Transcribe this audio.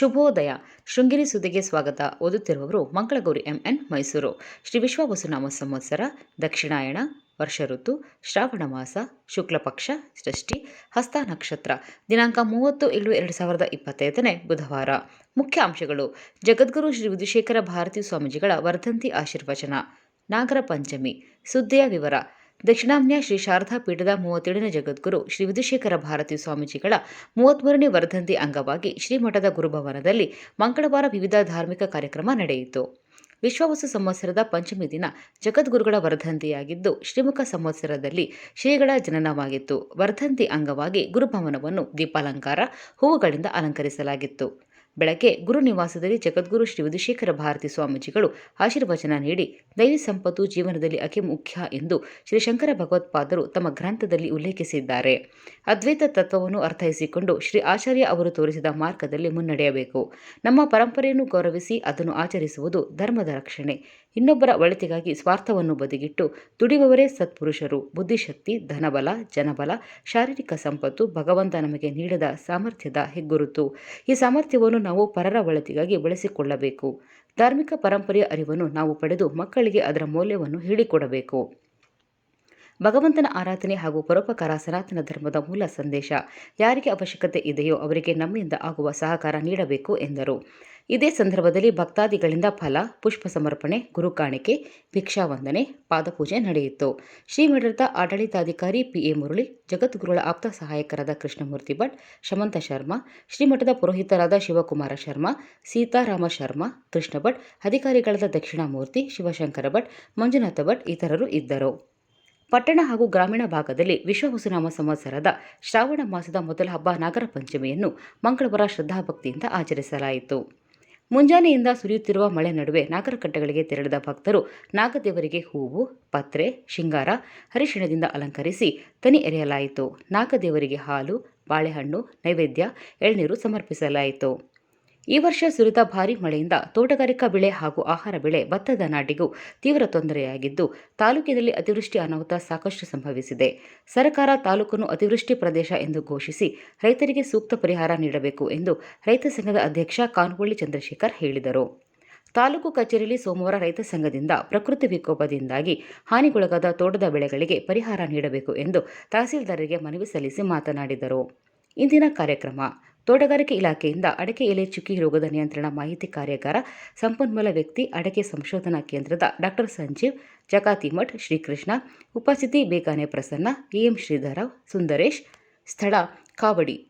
ಶುಭೋದಯ. ಶೃಂಗೇರಿ ಸುದ್ದಿಗೆ ಸ್ವಾಗತ. ಓದುತ್ತಿರುವವರು ಮಂಗಳಗೌರಿ ಎಂಎನ್ ಮೈಸೂರು. ಶ್ರೀ ವಿಶ್ವವಸುನಾಮ ಸಂವತ್ಸರ, ದಕ್ಷಿಣಾಯಣ ವರ್ಷ ಋತು ಶ್ರಾವಣ ಮಾಸ, ಶುಕ್ಲಪಕ್ಷ ಸೃಷ್ಟಿ ಹಸ್ತ ನಕ್ಷತ್ರ, ದಿನಾಂಕ ಮೂವತ್ತು ಏಳು ಎರಡು ಸಾವಿರದ ಇಪ್ಪತ್ತೈದನೇ ಬುಧವಾರ. ಮುಖ್ಯ ಅಂಶಗಳು. ಜಗದ್ಗುರು ಶ್ರೀ ವಿಧುಶೇಖರ ಭಾರತೀ ಸ್ವಾಮೀಜಿಗಳ ವರ್ಧಂತಿ ಆಶೀರ್ವಚನ. ನಾಗರ ಪಂಚಮಿ. ಸುದ್ದಿಯ ವಿವರ. ದಕ್ಷಿಣಾಮ್ನ ಶ್ರೀ ಶಾರದಾ ಪೀಠದ ಮೂವತ್ತೇಳನೇ ಜಗದ್ಗುರು ಶ್ರೀ ವಿಧುಶೇಖರ ಭಾರತಿ ಸ್ವಾಮೀಜಿಗಳ ಮೂವತ್ಮೂರನೇ ವರ್ಧಂತಿ ಅಂಗವಾಗಿ ಶ್ರೀಮಠದ ಗುರುಭವನದಲ್ಲಿ ಮಂಗಳವಾರ ವಿವಿಧ ಧಾರ್ಮಿಕ ಕಾರ್ಯಕ್ರಮ ನಡೆಯಿತು. ವಿಶ್ವವಸ್ತು ಸಂವತ್ಸರದ ಪಂಚಮಿ ದಿನ ಜಗದ್ಗುರುಗಳ ವರ್ಧಂತಿಯಾಗಿದ್ದು ಶ್ರೀಮುಖ ಸಂವತ್ಸರದಲ್ಲಿ ಶ್ರೀಗಳ ಜನನವಾಗಿತ್ತು. ವರ್ಧಂತಿ ಅಂಗವಾಗಿ ಗುರುಭವನವನ್ನು ದೀಪಾಲಂಕಾರ, ಹೂವುಗಳಿಂದ ಅಲಂಕರಿಸಲಾಗಿತ್ತು. ಬೆಳಗ್ಗೆ ಗುರು ನಿವಾಸದಲ್ಲಿ ಜಗದ್ಗುರು ಶ್ರೀ ವಿಧುಶೇಖರ ಭಾರತಿ ಸ್ವಾಮೀಜಿಗಳು ಆಶೀರ್ವಚನ ನೀಡಿ ದೈವಿ ಸಂಪತ್ತು ಜೀವನದಲ್ಲಿ ಅತಿ ಮುಖ್ಯ ಎಂದು ಶ್ರೀ ಶಂಕರ ಭಗವತ್ಪಾದರು ತಮ್ಮ ಗ್ರಂಥದಲ್ಲಿ ಉಲ್ಲೇಖಿಸಿದ್ದಾರೆ. ಅದ್ವೈತ ತತ್ವವನ್ನು ಅರ್ಥೈಸಿಕೊಂಡು ಶ್ರೀ ಆಚಾರ್ಯ ಅವರು ತೋರಿಸಿದ ಮಾರ್ಗದಲ್ಲಿ ಮುನ್ನಡೆಯಬೇಕು. ನಮ್ಮ ಪರಂಪರೆಯನ್ನು ಗೌರವಿಸಿ ಅದನ್ನು ಆಚರಿಸುವುದು ಧರ್ಮದ ರಕ್ಷಣೆ. ಇನ್ನೊಬ್ಬರ ಒಳಿತಿಗಾಗಿ ಸ್ವಾರ್ಥವನ್ನು ಬದಿಗಿಟ್ಟು ದುಡಿಯುವವರೇ ಸತ್ಪುರುಷರು. ಬುದ್ಧಿಶಕ್ತಿ, ಧನಬಲ, ಜನಬಲ, ಶಾರೀರಿಕ ಸಂಪತ್ತು ಭಗವಂತ ನಮಗೆ ನೀಡಿದ ಸಾಮರ್ಥ್ಯದ ಹೆಗ್ಗುರುತು. ಈ ಸಾಮರ್ಥ್ಯವನ್ನು ನಾವು ಪರರ ಒಳಿತಿಗಾಗಿ ಬಳಸಿಕೊಳ್ಳಬೇಕು. ಧಾರ್ಮಿಕ ಪರಂಪರೆಯ ಅರಿವನ್ನು ನಾವು ಪಡೆದು ಮಕ್ಕಳಿಗೆ ಅದರ ಮೌಲ್ಯವನ್ನು ಹೇಳಿಕೊಡಬೇಕು. ಭಗವಂತನ ಆರಾಧನೆ ಹಾಗೂ ಪರೋಪಕಾರ ಸನಾತನ ಧರ್ಮದ ಮೂಲ ಸಂದೇಶ. ಯಾರಿಗೆ ಅವಶ್ಯಕತೆ ಇದೆಯೋ ಅವರಿಗೆ ನಮ್ಮಿಂದ ಆಗುವ ಸಹಕಾರ ನೀಡಬೇಕು, ಎಂದರು. ಇದೇ ಸಂದರ್ಭದಲ್ಲಿ ಭಕ್ತಾದಿಗಳಿಂದ ಫಲ, ಪುಷ್ಪ ಸಮರ್ಪಣೆ ಗುರುಕಾಣಿಕೆ ಭಿಕ್ಷಾವಂದನೆ ಪಾದಪೂಜೆ ನಡೆಯಿತು. ಶ್ರೀಮಠದ ಆಡಳಿತಾಧಿಕಾರಿ ಪಿಎ ಮುರಳಿ, ಜಗದ್ಗುರುಗಳ ಆಪ್ತ ಸಹಾಯಕರಾದ ಕೃಷ್ಣಮೂರ್ತಿ ಭಟ್, ಶಮಂತ ಶರ್ಮಾ, ಶ್ರೀಮಠದ ಪುರೋಹಿತರಾದ ಶಿವಕುಮಾರ ಶರ್ಮಾ, ಸೀತಾರಾಮ ಶರ್ಮಾ, ಕೃಷ್ಣ ಭಟ್, ಅಧಿಕಾರಿಗಳಾದ ದಕ್ಷಿಣಾಮೂರ್ತಿ, ಶಿವಶಂಕರ ಭಟ್, ಮಂಜುನಾಥ ಭಟ್ ಇತರರು ಇದ್ದರು. ಪಟ್ಟಣ ಹಾಗೂ ಗ್ರಾಮೀಣ ಭಾಗದಲ್ಲಿ ವಿಶ್ವ ಹುಸುನಾಮ ಸಂವತ್ಸರದ ಶ್ರಾವಣ ಮಾಸದ ಮೊದಲ ಹಬ್ಬ ನಾಗರ ಪಂಚಮಿಯನ್ನು ಮಂಗಳವಾರ ಶ್ರದ್ಧಾಭಕ್ತಿಯಿಂದ ಆಚರಿಸಲಾಯಿತು. ಮುಂಜಾನೆಯಿಂದ ಸುರಿಯುತ್ತಿರುವ ಮಳೆ ನಡುವೆ ನಾಗರಕಟ್ಟೆಗಳಿಗೆ ತೆರಳಿದ ಭಕ್ತರು ನಾಗದೇವರಿಗೆ ಹೂವು, ಪತ್ರೆ, ಶೃಂಗಾರ, ಹರಿಶಿಣದಿಂದ ಅಲಂಕರಿಸಿ ತನಿ ಎರೆಯಲಾಯಿತು. ನಾಗದೇವರಿಗೆ ಹಾಲು, ಬಾಳೆಹಣ್ಣು, ನೈವೇದ್ಯ, ಎಳ್ನೀರು ಸಮರ್ಪಿಸಲಾಯಿತು. ಈ ವರ್ಷ ಸುರಿದ ಭಾರೀ ಮಳೆಯಿಂದ ತೋಟಗಾರಿಕಾ ಬೆಳೆ ಹಾಗೂ ಆಹಾರ ಬೆಳೆ ಭತ್ತದ ನಾಟಿಗೂ ತೀವ್ರ ತೊಂದರೆಯಾಗಿದ್ದು, ತಾಲೂಕಿನಲ್ಲಿ ಅತಿವೃಷ್ಟಿ ಅನಾಹುತ ಸಾಕಷ್ಟು ಸಂಭವಿಸಿದೆ. ಸರ್ಕಾರ ತಾಲೂಕನ್ನು ಅತಿವೃಷ್ಟಿ ಪ್ರದೇಶ ಎಂದು ಘೋಷಿಸಿ, ರೈತರಿಗೆ ಸೂಕ್ತ ಪರಿಹಾರ ನೀಡಬೇಕು ಎಂದು ರೈತ ಸಂಘದ ಅಧ್ಯಕ್ಷ ಕಾನ್ವಳ್ಳಿ ಚಂದ್ರಶೇಖರ್ ಹೇಳಿದರು. ತಾಲೂಕು ಕಚೇರಿಯಲ್ಲಿ ಸೋಮವಾರ ರೈತ ಸಂಘದಿಂದ ಪ್ರಕೃತಿ ವಿಕೋಪದಿಂದಾಗಿ ಹಾನಿಗೊಳಗಾದ ತೋಟದ ಬೆಳೆಗಳಿಗೆ ಪರಿಹಾರ ನೀಡಬೇಕು ಎಂದು ತಹಸೀಲ್ದಾರರಿಗೆ ಮನವಿ ಸಲ್ಲಿಸಿ ಮಾತನಾಡಿದರು. ಇಂದಿನ ಕಾರ್ಯಕ್ರಮ ತೋಟಗಾರಿಕೆ ಇಲಾಖೆಯಿಂದ ಅಡಕೆ ಎಲೆ ಚುಕ್ಕಿ ರೋಗದ ನಿಯಂತ್ರಣ ಮಾಹಿತಿ ಕಾರ್ಯಾಗಾರ ಸಂಪನ್ಮೂಲ ವ್ಯಕ್ತಿ ಅಡಕೆ ಸಂಶೋಧನಾ ಕೇಂದ್ರದ ಡಾಕ್ಟರ್ ಸಂಜೀವ್ ಜಕಾತಿಮಠ್ ಶ್ರೀಕೃಷ್ಣ, ಉಪಸ್ಥಿತಿ ಬೇಗಾನೆ ಪ್ರಸನ್ನ ಎಎಂ ಶ್ರೀಧರ ಸುಂದರೇಶ್, ಸ್ಥಳ ಕಾವಡಿ